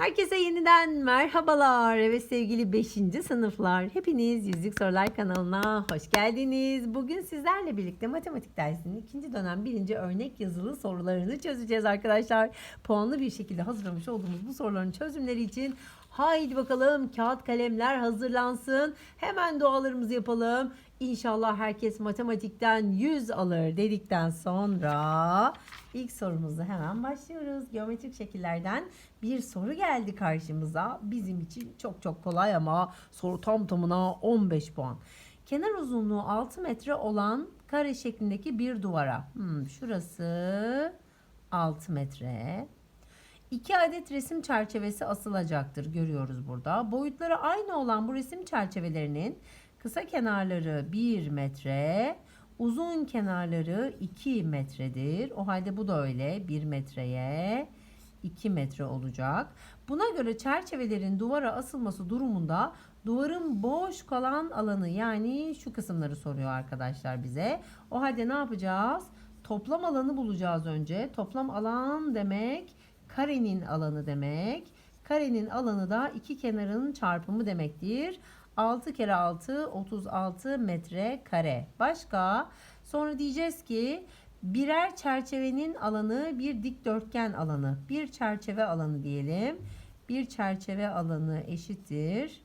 Herkese yeniden merhabalar. Evet sevgili 5. sınıflar. Hepiniz Yüzlük Sorular kanalına hoş geldiniz. Bugün sizlerle birlikte matematik dersinin ikinci dönem birinci örnek yazılı sorularını çözeceğiz arkadaşlar. Puanlı bir şekilde hazırlamış olduğumuz bu soruların çözümleri için haydi bakalım kağıt kalemler hazırlansın. Hemen dualarımızı yapalım. İnşallah herkes matematikten 100 alır dedikten sonra ilk sorumuzla hemen başlıyoruz. Geometrik şekillerden bir soru geldi karşımıza. Bizim için çok çok kolay ama soru tam tamına 15 puan. Kenar uzunluğu 6 metre olan kare şeklindeki bir duvara. Hmm, şurası 6 metre. İki adet resim çerçevesi asılacaktır. Görüyoruz burada. Boyutları aynı olan bu resim çerçevelerinin kısa kenarları 1 metre, uzun kenarları 2 metredir. O halde bu da öyle 1 metreye 2 metre olacak. Buna göre çerçevelerin duvara asılması durumunda duvarın boş kalan alanı yani şu kısımları soruyor arkadaşlar bize. O halde ne yapacağız? Toplam alanı bulacağız önce. Toplam alan demek karenin alanı demek. Karenin alanı da iki kenarın çarpımı demektir. 6 kere 6 36 metre kare. Başka? Sonra diyeceğiz ki birer çerçevenin alanı bir dikdörtgen alanı. Bir çerçeve alanı diyelim. Bir çerçeve alanı eşittir.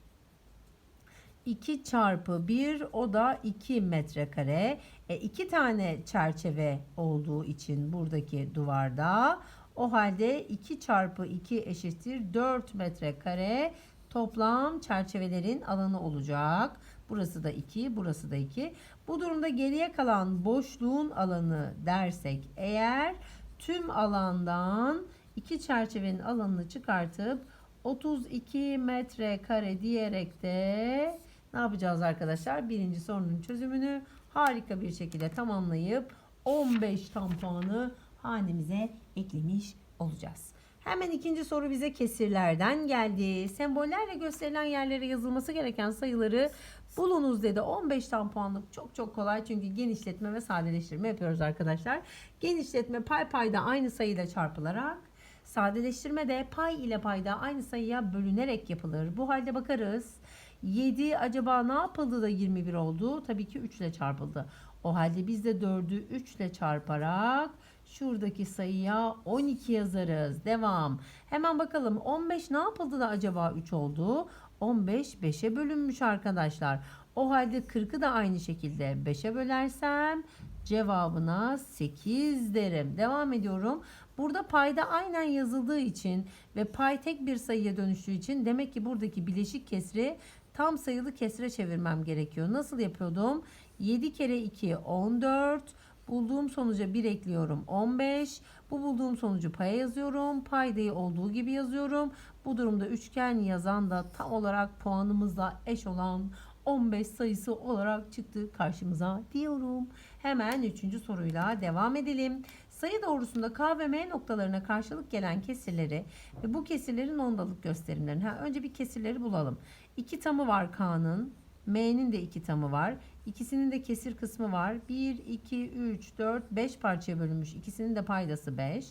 2 çarpı 1 o da 2 metrekare. E, iki tane çerçeve olduğu için buradaki duvarda o halde 2 çarpı 2 eşittir 4 metrekare toplam çerçevelerin alanı olacak. Burası da 2, burası da 2. Bu durumda geriye kalan boşluğun alanı dersek eğer tüm alandan iki çerçevenin alanını çıkartıp 32 metrekare diyerek de ne yapacağız arkadaşlar? Birinci sorunun çözümünü harika bir şekilde tamamlayıp 15 tam puanı hanemize eklemiş olacağız. Hemen ikinci soru bize kesirlerden geldi. Sembollerle gösterilen yerlere yazılması gereken sayıları bulunuz dedi. 15 tam puanlık çok çok kolay çünkü genişletme ve sadeleştirme yapıyoruz arkadaşlar. Genişletme pay payda aynı sayıyla çarpılarak sadeleştirme de pay ile payda aynı sayıya bölünerek yapılır. Bu halde bakarız. 7 acaba ne yapıldı da 21 oldu? Tabii ki 3 ile çarpıldı. O halde biz de 4'ü 3 ile çarparak şuradaki sayıya 12 yazarız. Devam. Hemen bakalım 15 ne yapıldı da acaba 3 oldu? 15 5'e bölünmüş arkadaşlar. O halde 40'ı da aynı şekilde 5'e bölersem cevabına 8 derim. Devam ediyorum. Burada payda aynen yazıldığı için ve pay tek bir sayıya dönüştüğü için demek ki buradaki bileşik kesri tam sayılı kesre çevirmem gerekiyor. Nasıl yapıyordum? 7 kere 2 14. Bulduğum sonuca 1 ekliyorum 15. Bu bulduğum sonucu paya yazıyorum. Paydayı olduğu gibi yazıyorum. Bu durumda üçgen yazan da tam olarak puanımızla eş olan 15 sayısı olarak çıktı karşımıza diyorum. Hemen üçüncü soruyla devam edelim. Sayı doğrusunda K ve M noktalarına karşılık gelen kesirleri ve bu kesirlerin ondalık gösterimlerini. Ha, önce bir kesirleri bulalım. İki tamı var K'nın. M'nin de iki tamı var. İkisinin de kesir kısmı var. 1, 2, 3, 4, 5 parçaya bölünmüş. İkisinin de paydası 5.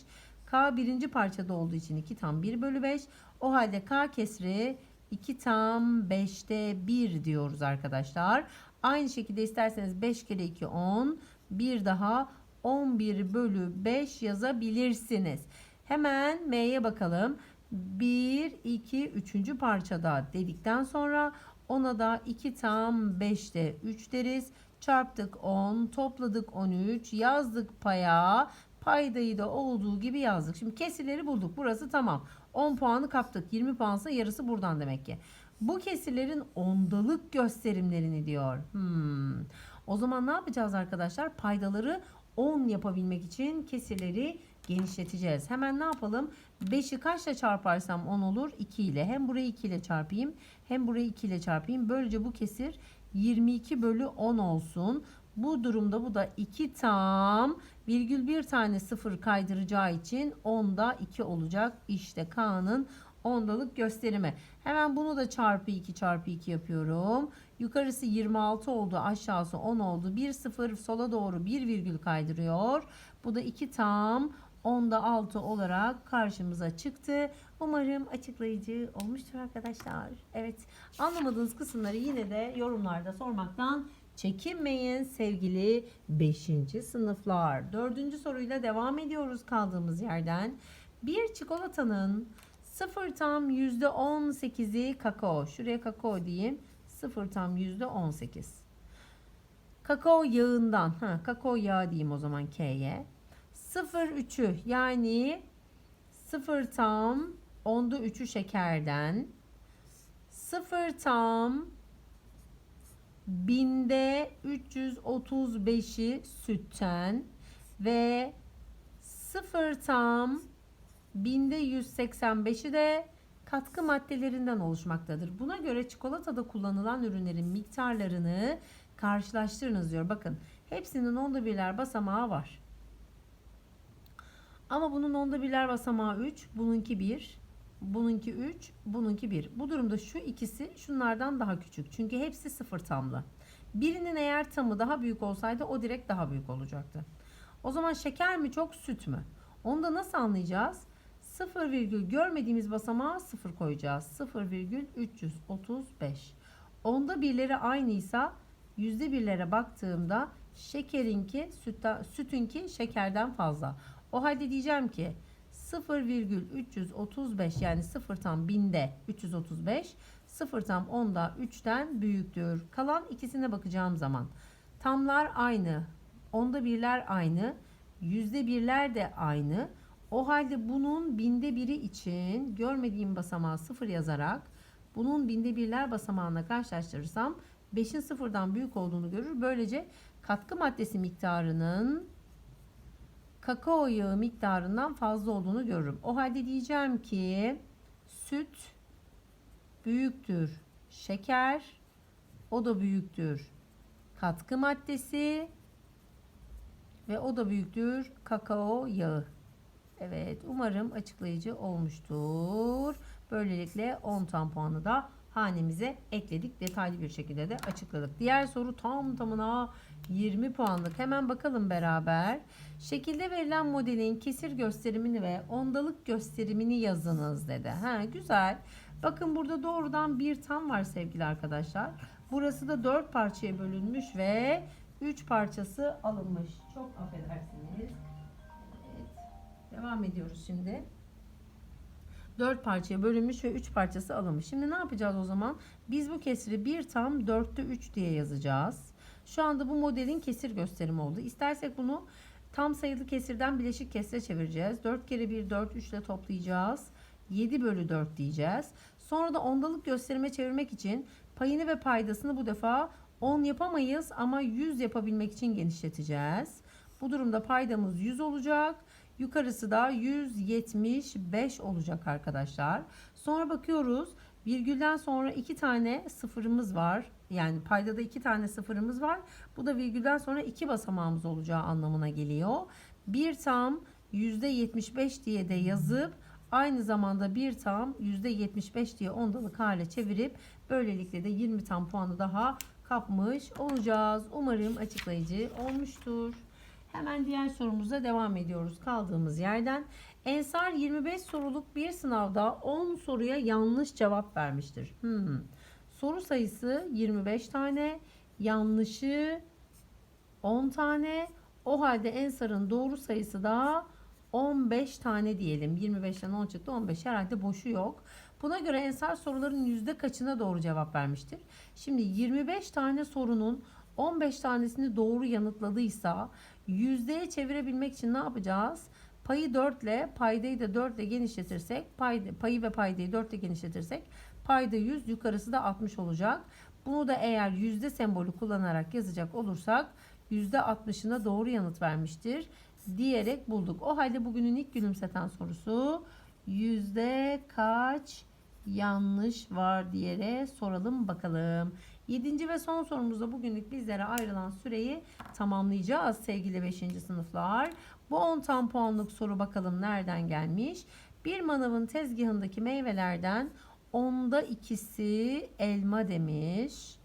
K birinci parçada olduğu için 2 tam 1 bölü 5. O halde K kesri 2 tam 5'te 1 diyoruz arkadaşlar. Aynı şekilde isterseniz 5 kere 2 10. Bir daha 11 bölü 5 yazabilirsiniz. Hemen M'ye bakalım. 1, 2, 3. parçada dedikten sonra ona da 2 tam 5'te 3 deriz. Çarptık 10, topladık 13, yazdık paya. Paydayı da olduğu gibi yazdık. Şimdi kesirleri bulduk. Burası tamam. 10 puanı kaptık. 20 puansa yarısı buradan demek ki. Bu kesirlerin ondalık gösterimlerini diyor. Hmm. O zaman ne yapacağız arkadaşlar? Paydaları 10 yapabilmek için kesirleri genişleteceğiz. Hemen ne yapalım? 5'i kaçla çarparsam 10 olur? 2 ile. Hem burayı 2 ile çarpayım hem burayı 2 ile çarpayım. Böylece bu kesir 22 bölü 10 olsun. Bu durumda bu da 2 tam virgül bir tane sıfır kaydıracağı için 10'da 2 olacak. İşte K'nın ondalık gösterimi. Hemen bunu da çarpı 2 çarpı 2 yapıyorum. Yukarısı 26 oldu aşağısı 10 oldu. 1 sıfır sola doğru 1 virgül kaydırıyor. Bu da 2 tam 10'da 6 olarak karşımıza çıktı. Umarım açıklayıcı olmuştur arkadaşlar. Evet anlamadığınız kısımları yine de yorumlarda sormaktan çekinmeyin sevgili 5. sınıflar. 4. soruyla devam ediyoruz kaldığımız yerden. Bir çikolatanın 0 tam %18'i kakao. Şuraya kakao diyeyim. 0 tam %18. Kakao yağından, ha, kakao yağı diyeyim o zaman K'ye. 0,3'ü yani 0 tam onda 3'ü şekerden 0 tam binde 335'i sütten ve 0 tam binde 185'i de katkı maddelerinden oluşmaktadır. Buna göre çikolatada kullanılan ürünlerin miktarlarını karşılaştırınız diyor. Bakın hepsinin onda birler basamağı var. Ama bunun onda birler basamağı 3, bununki 1, bununki 3, bununki 1. Bu durumda şu ikisi şunlardan daha küçük. Çünkü hepsi sıfır tamlı. Birinin eğer tamı daha büyük olsaydı o direkt daha büyük olacaktı. O zaman şeker mi çok süt mü? Onu da nasıl anlayacağız? 0 virgül görmediğimiz basamağa 0 koyacağız. 0 virgül 335. Onda birleri aynıysa yüzde birlere baktığımda şekerinki sütten, sütünki şekerden fazla. O halde diyeceğim ki 0,335 yani 0 tam binde 335 0 tam onda 3'ten büyüktür. Kalan ikisine bakacağım zaman tamlar aynı, onda birler aynı, yüzde birler de aynı. O halde bunun binde biri için görmediğim basamağı 0 yazarak bunun binde birler basamağına karşılaştırırsam 5'in sıfırdan büyük olduğunu görür. Böylece katkı maddesi miktarının kakao yağı miktarından fazla olduğunu görürüm. O halde diyeceğim ki süt büyüktür şeker o da büyüktür katkı maddesi ve o da büyüktür kakao yağı. Evet umarım açıklayıcı olmuştur. Böylelikle 10 tam puanı da hanemize ekledik. Detaylı bir şekilde de açıkladık. Diğer soru tam tamına 20 puanlık. Hemen bakalım beraber. Şekilde verilen modelin kesir gösterimini ve ondalık gösterimini yazınız dedi. Ha güzel. Bakın burada doğrudan bir tam var sevgili arkadaşlar. Burası da 4 parçaya bölünmüş ve 3 parçası alınmış. Çok affedersiniz. Evet. Devam ediyoruz şimdi. 4 parçaya bölünmüş ve 3 parçası alınmış. Şimdi ne yapacağız o zaman? Biz bu kesiri 1 tam 4'te 3 diye yazacağız. Şu anda bu modelin kesir gösterimi oldu. İstersek bunu tam sayılı kesirden bileşik kesire çevireceğiz. 4 kere 1 4 3 ile toplayacağız. 7 bölü 4 diyeceğiz. Sonra da ondalık gösterime çevirmek için payını ve paydasını bu defa 10 yapamayız ama 100 yapabilmek için genişleteceğiz. Bu durumda paydamız 100 olacak. Yukarısı da 175 olacak arkadaşlar. Sonra bakıyoruz. Virgülden sonra iki tane sıfırımız var. Yani paydada iki tane sıfırımız var. Bu da virgülden sonra iki basamağımız olacağı anlamına geliyor. Bir tam %75 diye de yazıp aynı zamanda bir tam %75 diye ondalık hale çevirip böylelikle de 20 tam puanı daha kapmış olacağız. Umarım açıklayıcı olmuştur. Hemen diğer sorumuza devam ediyoruz kaldığımız yerden. Ensar 25 soruluk bir sınavda 10 soruya yanlış cevap vermiştir. Hmm. Soru sayısı 25 tane, yanlışı 10 tane. O halde Ensar'ın doğru sayısı da 15 tane diyelim. 25'ten 10 çıktı 15 herhalde boşu yok. Buna göre Ensar soruların yüzde kaçına doğru cevap vermiştir? Şimdi 25 tane sorunun 15 tanesini doğru yanıtladıysa yüzdeye çevirebilmek için ne yapacağız? Payı 4 ile paydayı da 4 ile genişletirsek payda, payı ve paydayı 4 ile genişletirsek payda 100 yukarısı da 60 olacak. Bunu da eğer yüzde sembolü kullanarak yazacak olursak yüzde 60'ına doğru yanıt vermiştir diyerek bulduk. O halde bugünün ilk gülümseten sorusu yüzde kaç yanlış var diyerek soralım bakalım. Yedinci ve son sorumuzda bugünlük bizlere ayrılan süreyi tamamlayacağız sevgili 5. sınıflar. Bu 10 tam puanlık soru bakalım nereden gelmiş? Bir manavın tezgahındaki meyvelerden onda ikisi elma demiş.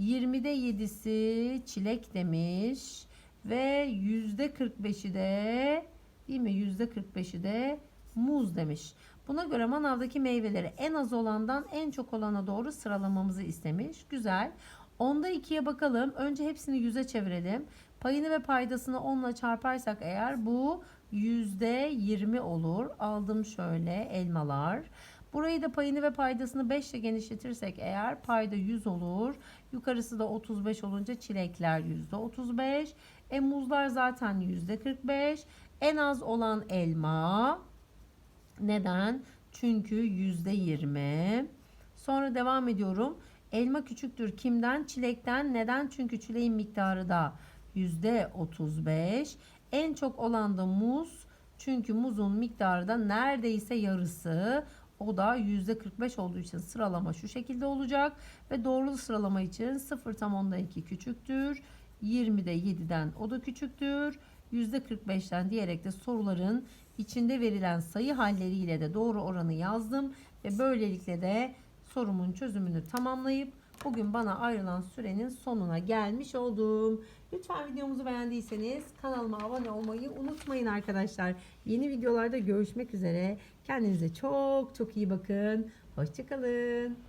20'de 7'si çilek demiş. Ve %45'i de değil mi? %45'i de muz demiş. Buna göre manavdaki meyveleri en az olandan en çok olana doğru sıralamamızı istemiş. Güzel. Onda ikiye bakalım. Önce hepsini yüze çevirelim. Payını ve paydasını 10 ile çarparsak eğer bu %20 olur. Aldım şöyle elmalar. Burayı da payını ve paydasını 5 ile genişletirsek eğer payda 100 olur. Yukarısı da 35 olunca çilekler %35. E muzlar zaten %45. En az olan elma. Neden? Çünkü %20. Sonra devam ediyorum. Elma küçüktür kimden? Çilekten. Neden? Çünkü çileğin miktarı da %35. En çok olan da muz. Çünkü muzun miktarı da neredeyse yarısı. O da %45 olduğu için sıralama şu şekilde olacak. Ve doğrulu sıralama için 0 tam onda 2 küçüktür. 20'de 7'den o da küçüktür. %45'ten diyerek de soruların içinde verilen sayı halleriyle de doğru oranı yazdım. Ve böylelikle de sorumun çözümünü tamamlayıp bugün bana ayrılan sürenin sonuna gelmiş oldum. Lütfen videomuzu beğendiyseniz kanalıma abone olmayı unutmayın arkadaşlar. Yeni videolarda görüşmek üzere. Kendinize çok çok iyi bakın. Hoşçakalın.